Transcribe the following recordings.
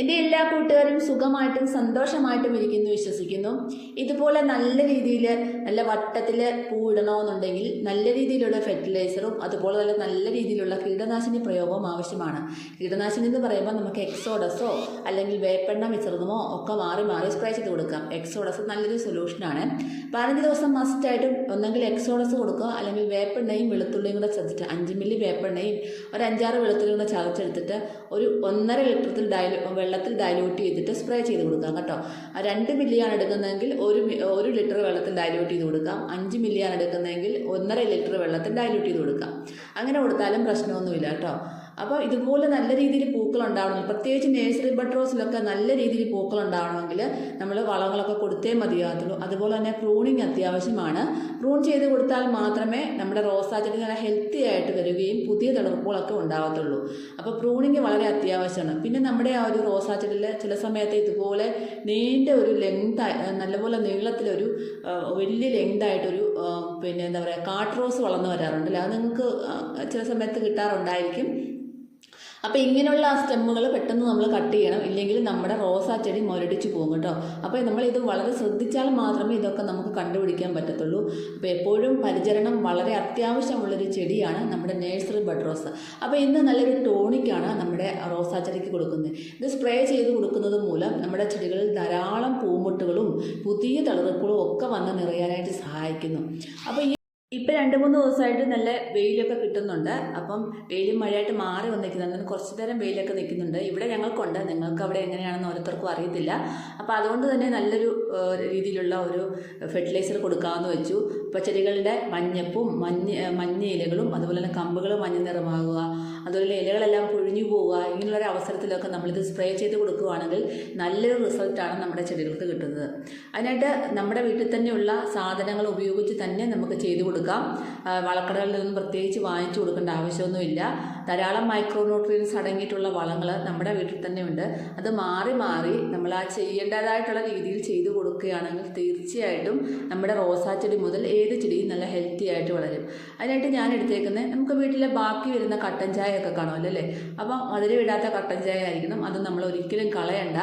എന്റെ എല്ലാ കൂട്ടുകാരും സുഖമായിട്ടും സന്തോഷമായിട്ടും ഇരിക്കുന്നു വിശ്വസിക്കുന്നു. ഇതുപോലെ നല്ല രീതിയിൽ നല്ല വട്ടത്തിൽ പൂവിടണമെന്നുണ്ടെങ്കിൽ നല്ല രീതിയിലുള്ള ഫെർട്ടിലൈസറും അതുപോലെ തന്നെ നല്ല രീതിയിലുള്ള കീടനാശിനി പ്രയോഗവും ആവശ്യമാണ്. കീടനാശിനി എന്ന് പറയുമ്പോൾ നമുക്ക് എക്സോഡസോ അല്ലെങ്കിൽ വേപ്പെണ്ണ മിശ്രിതമോ ഒക്കെ മാറി മാറി സ്പ്രേ ചെയ്ത് കൊടുക്കാം. എക്സോഡസ് നല്ലൊരു സൊല്യൂഷനാണ് പതിനഞ്ച് ദിവസം മസ്റ്റായിട്ടും ഒന്നെങ്കിൽ എക്സോഡസ് കൊടുക്കുക. അല്ലെങ്കിൽ വേപ്പെണ്ണയും വെളുത്തുള്ളിയും കൂടെ ചതച്ചിട്ട് അഞ്ച് മില്ലി വേപ്പെണ്ണയും ഒരു അഞ്ചാറ് വെളുത്തുള്ളിയും കൂടെ ചതച്ചെടുത്തിട്ട് ഒരു ഒന്നര ലിറ്ററിൽ ഡയലൂ വെള്ളത്തിൽ ഡയലൂട്ട് ചെയ്തിട്ട് സ്പ്രേ ചെയ്ത് കൊടുക്കാം കേട്ടോ. രണ്ട് മില്ലിയാണ് എടുക്കുന്നതെങ്കിൽ ഒരു ഒരു ലിറ്റർ വെള്ളത്തിൽ ഡൈല്യൂട്ട് ചെയ്ത് കൊടുക്കാം. അഞ്ച് മില്ലിയാണ് എടുക്കുന്നതെങ്കിൽ ഒന്നര ലിറ്റർ വെള്ളത്തിൽ ഡൈല്യൂട്ട് ചെയ്ത് കൊടുക്കാം. അങ്ങനെ കൊടുത്താലും പ്രശ്നമൊന്നുമില്ല കേട്ടോ. അപ്പോൾ ഇതുപോലെ നല്ല രീതിയിൽ പൂക്കൾ ഉണ്ടാവണം. പ്രത്യേകിച്ച് നേഴ്സറി ബഡ്രോസിലൊക്കെ നല്ല രീതിയിൽ പൂക്കൾ ഉണ്ടാവണമെങ്കിൽ നമ്മൾ വളങ്ങളൊക്കെ കൊടുത്തേ മതിയാകത്തുള്ളൂ. അതുപോലെ തന്നെ പ്രൂണിങ് അത്യാവശ്യമാണ്. പ്രൂൺ ചെയ്ത് കൊടുത്താൽ മാത്രമേ നമ്മുടെ റോസാ ചെടി നല്ല ഹെൽത്തി ആയിട്ട് വരികയും പുതിയ തളിർപ്പുകളൊക്കെ ഉണ്ടാവത്തുള്ളൂ. അപ്പോൾ പ്രൂണിങ് വളരെ അത്യാവശ്യമാണ്. പിന്നെ നമ്മുടെ ആ ഒരു റോസാ ചെടിയിൽ ചില സമയത്ത് ഇതുപോലെ നീണ്ട ഒരു ലെങ്ത് നല്ലപോലെ നീളത്തിലൊരു വലിയ ലെങ്ത് ആയിട്ടൊരു ആ, പിന്നെ എന്താ പറയുക കാട്ട് റോസ് വളർന്നു വരാറുണ്ടല്ലോ? അത് നിങ്ങൾക്ക് ചില സമയത്ത് കിട്ടാറുണ്ടായിരിക്കും. അപ്പോൾ ഇങ്ങനെയുള്ള ആ സ്റ്റെമ്മുകൾ പെട്ടെന്ന് നമ്മൾ കട്ട് ചെയ്യണം. ഇല്ലെങ്കിൽ നമ്മുടെ റോസാ ചെടി മുരടിച്ച് പോകും കേട്ടോ. അപ്പോൾ നമ്മൾ ഇത് വളരെ ശ്രദ്ധിച്ചാൽ മാത്രമേ ഇതൊക്കെ നമുക്ക് കണ്ടുപിടിക്കാൻ പറ്റത്തുള്ളൂ. അപ്പോൾ എപ്പോഴും പരിചരണം വളരെ അത്യാവശ്യമുള്ളൊരു ചെടിയാണ് നമ്മുടെ നേഴ്സറി ബഡ് റോസ്. അപ്പോൾ ഇന്ന് നല്ലൊരു ടോണിക്കാണ് നമ്മുടെ റോസാ ചെടിക്ക് കൊടുക്കുന്നത്. ഇത് സ്പ്രേ ചെയ്ത് കൊടുക്കുന്നത് മൂലം നമ്മുടെ ചെടികളിൽ ധാരാളം പൂമുട്ടുകളും പുതിയ തളിർപ്പുകളും ഒക്കെ വന്ന് നിറയാനായിട്ട് സഹായിക്കുന്നു. അപ്പോൾ ഈ ഇപ്പം രണ്ട് മൂന്ന് ദിവസമായിട്ട് നല്ല വെയിലൊക്കെ കിട്ടുന്നുണ്ട്. അപ്പം വെയിലും മഴയായിട്ട് മാറി വന്നിരിക്കുന്നുണ്ട്. കുറച്ച് നേരം വെയിലൊക്കെ നിൽക്കുന്നുണ്ട്. ഇവിടെ ഞങ്ങൾക്കുണ്ട്. നിങ്ങൾക്ക് അവിടെ എങ്ങനെയാണെന്ന് ഓരോരുത്തർക്കും അറിയത്തില്ല. അപ്പോൾ അതുകൊണ്ട് തന്നെ നല്ലൊരു രീതിയിലുള്ള ഒരു ഫെർട്ടിലൈസർ കൊടുക്കാമെന്ന് വെച്ചു. ഇപ്പം ചെടികളുടെ മഞ്ഞപ്പും മഞ്ഞ മഞ്ഞ ഇലകളും അതുപോലെ തന്നെ കമ്പുകൾ മഞ്ഞ നിറമാകുക അതുപോലെ ഇലകളെല്ലാം പൊഴിഞ്ഞു പോവുക ഇങ്ങനെയുള്ള അവസരത്തിലൊക്കെ നമ്മളിത് സ്പ്രേ ചെയ്ത് കൊടുക്കുകയാണെങ്കിൽ നല്ലൊരു റിസൾട്ടാണ് നമ്മുടെ ചെടികൾക്ക് കിട്ടുന്നത്. അതിനായിട്ട് നമ്മുടെ വീട്ടിൽ തന്നെയുള്ള സാധനങ്ങൾ ഉപയോഗിച്ച് തന്നെ നമുക്ക് ചെയ്തു കൊടുക്കാം. വളക്കടകളിൽ നിന്നും പ്രത്യേകിച്ച് വാങ്ങിച്ചു കൊടുക്കേണ്ട ആവശ്യമൊന്നുമില്ല. ധാരാളം മൈക്രോ ന്യൂട്രിയൻസ് അടങ്ങിയിട്ടുള്ള വളങ്ങൾ നമ്മുടെ വീട്ടിൽ തന്നെ ഉണ്ട് അത് മാറി മാറി നമ്മൾ ആ ചെയ്യേണ്ടതായിട്ടുള്ള രീതിയിൽ ചെയ്തു കൊടുക്കുകയാണെങ്കിൽ തീർച്ചയായിട്ടും നമ്മുടെ റോസാ ചെടി മുതൽ ഏത് ചെടിയും നല്ല ഹെൽത്തി ആയിട്ട് വളരും. അതിനായിട്ട് ഞാൻ എടുത്തേക്കുന്നത് നമുക്ക് വീട്ടിലെ ബാക്കി വരുന്ന കട്ടൻ ചായ ഒക്കെ കാണുമല്ലോ അല്ലേ? അപ്പം മധുരമിടാത്ത കട്ടൻ ചായ ആയിരിക്കണം അത് നമ്മൾ ഒരിക്കലും കളയണ്ട.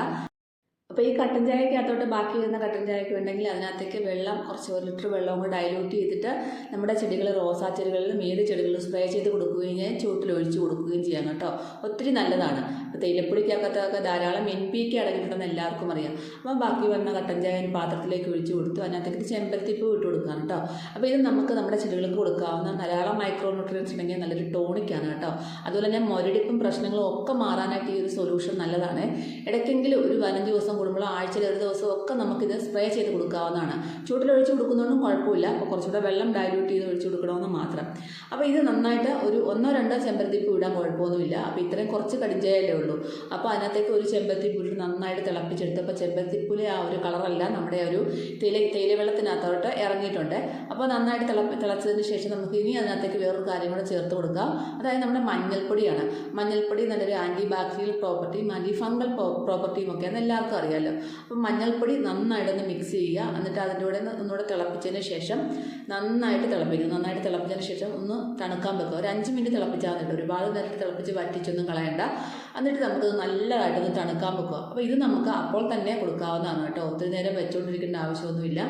അപ്പോൾ ഈ കട്ടൻ ചായക്കകത്തോട്ട് ബാക്കി വരുന്ന കട്ടൻ ചായക്ക് ഉണ്ടെങ്കിൽ അതിനകത്തേക്ക് വെള്ളം കുറച്ച് ഒരു ലിറ്റർ വെള്ളം കൂടി ഡൈലൂട്ട് ചെയ്തിട്ട് നമ്മുടെ ചെടികൾ റോസാ ചെടികളിലും ഏത് ചെടികളിലും സ്പ്രേ ചെയ്ത് കൊടുക്കുകയും ചൂട്ടിൽ ഒഴിച്ച് കൊടുക്കുകയും ചെയ്യാം കേട്ടോ. ഒത്തിരി നല്ലതാണ്. തേയിലപ്പൊടിക്കകത്തൊക്കെ ധാരാളം എൻ പി ഒക്കെ അടങ്ങിയിട്ടുണ്ടെന്ന് എല്ലാവർക്കും അറിയാം. അപ്പം ബാക്കി വന്ന കട്ടൻ ചായ പാത്രത്തിലേക്ക് ഒഴിച്ച് കൊടുത്തു അതിനകത്തേക്ക് ചെമ്പരത്തിപ്പ് ഇട്ട് കൊടുക്കാം കേട്ടോ. അപ്പോൾ ഇത് നമുക്ക് നമ്മുടെ ചെടികൾക്ക് കൊടുക്കാവുന്ന ധാരാളം മൈക്രോ ന്യൂട്രിയൻസ് ഉണ്ടെങ്കിൽ നല്ലൊരു ടോണിക്കാണ് കേട്ടോ. അതുപോലെ തന്നെ മുരടിപ്പും പ്രശ്നങ്ങളും ഒക്കെ മാറാനായിട്ട് ഈ ഒരു സൊല്യൂഷൻ നല്ലതാണ്. ഇടയ്ക്കെങ്കിലും ഒരു പതിനഞ്ച് ദിവസം കൂടുമ്പോൾ ആഴ്ചയിൽ ഒരു ദിവസം ഒക്കെ നമുക്കിത് സ്പ്രേ ചെയ്ത് കൊടുക്കാവുന്നതാണ്. ചൂട്ടിലൊഴിച്ച് കൊടുക്കുന്നതുകൊണ്ടും കുഴപ്പമില്ല. അപ്പോൾ കുറച്ചുകൂടെ വെള്ളം ഡയലൂട്ട് ചെയ്ത് ഒഴിച്ച് കൊടുക്കണമെന്ന് മാത്രം. അപ്പോൾ ഇത് നന്നായിട്ട് ഒരു ഒന്നോ രണ്ടോ ചെമ്പരത്തിപ്പ് ഇടാൻ കുഴപ്പമൊന്നുമില്ല. അപ്പോൾ ഇത്രയും കുറച്ച് കടിഞ്ചായല്ലേ ഉള്ളൂ. അപ്പോൾ അതിനകത്തേക്ക് ഒരു ചെമ്പത്തിപ്പുൽ നന്നായിട്ട് തിളപ്പിച്ചെടുത്തപ്പോൾ ചെമ്പരത്തിപ്പൂലെ ആ ഒരു കളറല്ല നമ്മുടെ ഒരു തേയില തേയില വെള്ളത്തിനകത്തോട്ട് ഇറങ്ങിയിട്ടുണ്ട്. അപ്പോൾ നന്നായിട്ട് തിളപ്പി തിളച്ചതിന് ശേഷം നമുക്ക് ഇനി അതിനകത്തേക്ക് വേറൊരു കാര്യം കൂടെ ചേർത്ത് കൊടുക്കാം. അതായത് നമ്മുടെ മഞ്ഞൾപ്പൊടിയാണ്. മഞ്ഞൾപ്പൊടി നല്ലൊരു ആന്റി ബാക്ടീരിയൽ പ്രോപ്പർട്ടിയും ആന്റി ഫംഗൽ പ്രോപ്പർട്ടിയും ഒക്കെ എന്ന് എല്ലാവർക്കും അറിയാമല്ലോ അപ്പം മഞ്ഞൾപ്പൊടി നന്നായിട്ടൊന്ന് മിക്സ് ചെയ്യുക. എന്നിട്ട് അതിന്റെ കൂടെ ഒന്ന് ഒന്നുകൂടെ തിളപ്പിച്ചതിന് ശേഷം നന്നായിട്ട് തിളപ്പിക്കുക. നന്നായിട്ട് തിളപ്പിച്ചതിന് ശേഷം ഒന്ന് തണുക്കാൻ വെക്കുക. ഒരു അഞ്ച് മിനിറ്റ് തിളപ്പിച്ചാൽ മതി ഒരുപാട് നേരത്തെ തിളപ്പിച്ച് വറ്റിച്ചൊന്നും കളയണ്ട. എന്നിട്ട് നമുക്കത് നല്ലതായിട്ടൊന്ന് തണുക്കാൻ വെക്കുക. അപ്പോൾ ഇത് നമുക്ക് അപ്പോൾ തന്നെ കൊടുക്കാവുന്നതാണ് കേട്ടോ. ഒത്തിരി നേരം വെച്ചുകൊണ്ടിരിക്കേണ്ട ആവശ്യമൊന്നുമില്ല.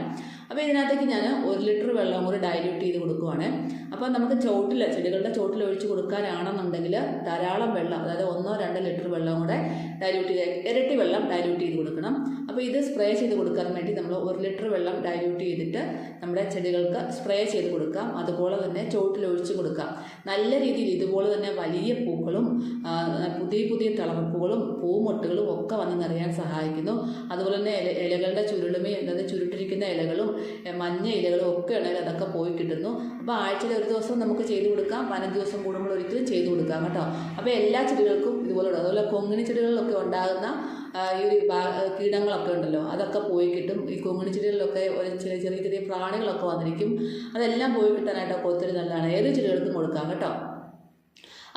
അപ്പോൾ ഇതിനകത്തേക്ക് ഞാൻ ഒരു ലിറ്റർ വെള്ളം കൂടി ഡൈല്യൂട്ട് ചെയ്ത് കൊടുക്കുവാണ്. അപ്പോൾ നമുക്ക് ചോട്ടിൽ ചെടികളുടെ ചോട്ടിൽ ഒഴിച്ച് കൊടുക്കാനാണെന്നുണ്ടെങ്കിൽ ധാരാളം വെള്ളം അതായത് ഒന്നോ രണ്ടോ ലിറ്റർ വെള്ളം കൂടെ ഡൈല്യൂട്ട് ചെയ്ത് ഇരട്ടി വെള്ളം ഡൈല്യൂട്ട് ചെയ്ത് കൊടുക്കണം. അപ്പോൾ ഇത് സ്പ്രേ ചെയ്ത് കൊടുക്കാൻ വേണ്ടി നമ്മൾ ഒരു ലിറ്റർ വെള്ളം ഡൈല്യൂട്ട് ചെയ്തിട്ട് നമ്മുടെ ചെടികൾക്ക് സ്പ്രേ ചെയ്ത് കൊടുക്കാം. അതുപോലെ തന്നെ ചോട്ടിൽ ഒഴിച്ച് കൊടുക്കാം. നല്ല രീതിയിൽ ഇതുപോലെ തന്നെ വലിയ പൂക്കളും പുതിയ പുതിയ തിളർപ്പുകളും പൂമൊട്ടുകളും ഒക്കെ വന്ന് നിറയാൻ സഹായിക്കുന്നു. അതുപോലെ തന്നെ ഇല ഇലകളുടെ ചുരുളുമേ അതായത് ചുരുട്ടിരിക്കുന്ന ഇലകളും മഞ്ഞ ഇലകളും ഒക്കെ ഉണ്ടെങ്കിൽ അതൊക്കെ പോയി കിട്ടുന്നു. അപ്പോൾ ആഴ്ചയിൽ ഒരു ദിവസം നമുക്ക് ചെയ്തു കൊടുക്കാം. പതിനഞ്ച് ദിവസം കൂടുമ്പോൾ ഒരിക്കലും ചെയ്തു കൊടുക്കാം കേട്ടോ. അപ്പോൾ എല്ലാ ചെടികൾക്കും ഇതുപോലെ. അതുപോലെ കൊങ്ങിണി ചെടികളിലൊക്കെ ഉണ്ടാകുന്ന ഈ ഒരു കീടങ്ങളൊക്കെ ഉണ്ടല്ലോ അതൊക്കെ പോയി കിട്ടും. ഈ കൊങ്ങിണി ചെടികളിലൊക്കെ ചെറിയ ചെറിയ ചെറിയ പ്രാണികളൊക്കെ വന്നിരിക്കും. അതെല്ലാം പോയി കിട്ടാനായിട്ട് കൊത്തിരി നല്ലതാണ്. ഏത് ചെടികൾക്കും കൊടുക്കാം കേട്ടോ.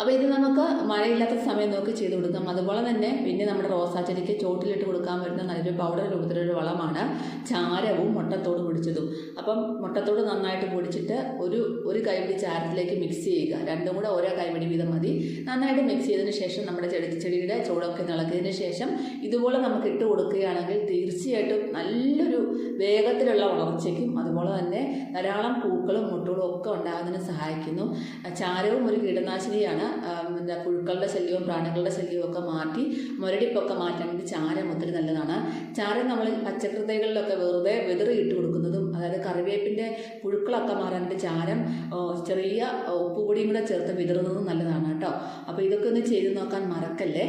അപ്പോൾ ഇത് നമുക്ക് മഴയില്ലാത്ത സമയം നോക്കി ചെയ്ത് കൊടുക്കാം. അതുപോലെ തന്നെ പിന്നെ നമ്മുടെ റോസാ ചെടിക്ക് ചോട്ടിലിട്ട് കൊടുക്കാൻ പറ്റുന്ന നല്ലൊരു പൗഡർ രൂപത്തിലൊരു വളമാണ് ചാരവും മുട്ടത്തോട് പൊടിച്ചതും. അപ്പം മുട്ടത്തോട് നന്നായിട്ട് പൊടിച്ചിട്ട് ഒരു ഒരു കൈപിടി ചാരത്തിലേക്ക് മിക്സ് ചെയ്യുക. രണ്ടും കൂടെ ഓരോ കൈപിടി വീതം മതി. നന്നായിട്ട് മിക്സ് ചെയ്തതിന് ശേഷം നമ്മുടെ ചെടി ചെടിയുടെ ചൂടൊക്കെ നിളക്കിയതിന് ശേഷം ഇതുപോലെ നമുക്ക് ഇട്ട് കൊടുക്കുകയാണെങ്കിൽ തീർച്ചയായിട്ടും നല്ലൊരു വേഗത്തിലുള്ള വളർച്ചയ്ക്കും അതുപോലെ തന്നെ ധാരാളം പൂക്കളും മുട്ടുകളും ഒക്കെ ഉണ്ടാകുന്നതിന് സഹായിക്കുന്നു. ചാരവും ഒരു കീടനാശിനിയാണ്. എന്താ പുഴുക്കളുടെ ശല്യവും പ്രാണികളുടെ ശല്യവും ഒക്കെ മാറ്റി മുരടിപ്പൊക്കെ മാറ്റാണെങ്കിൽ ചാരം ഒത്തിരി നല്ലതാണ്. ചാരം നമ്മൾ പച്ചക്കൃതകളിലൊക്കെ വെറുതെ വെതറി ഇട്ട് കൊടുക്കുന്നതും അതായത് കറിവേപ്പിന്റെ പുഴുക്കളൊക്കെ മാറാനായിട്ട് ചാരം ചെറിയ ഉപ്പുപൊടിയും കൂടെ ചേർത്ത് വിതറുന്നതും നല്ലതാണ് കേട്ടോ. അപ്പോൾ ഇതൊക്കെ ഒന്ന് ചെയ്ത് നോക്കാൻ മറക്കല്ലേ?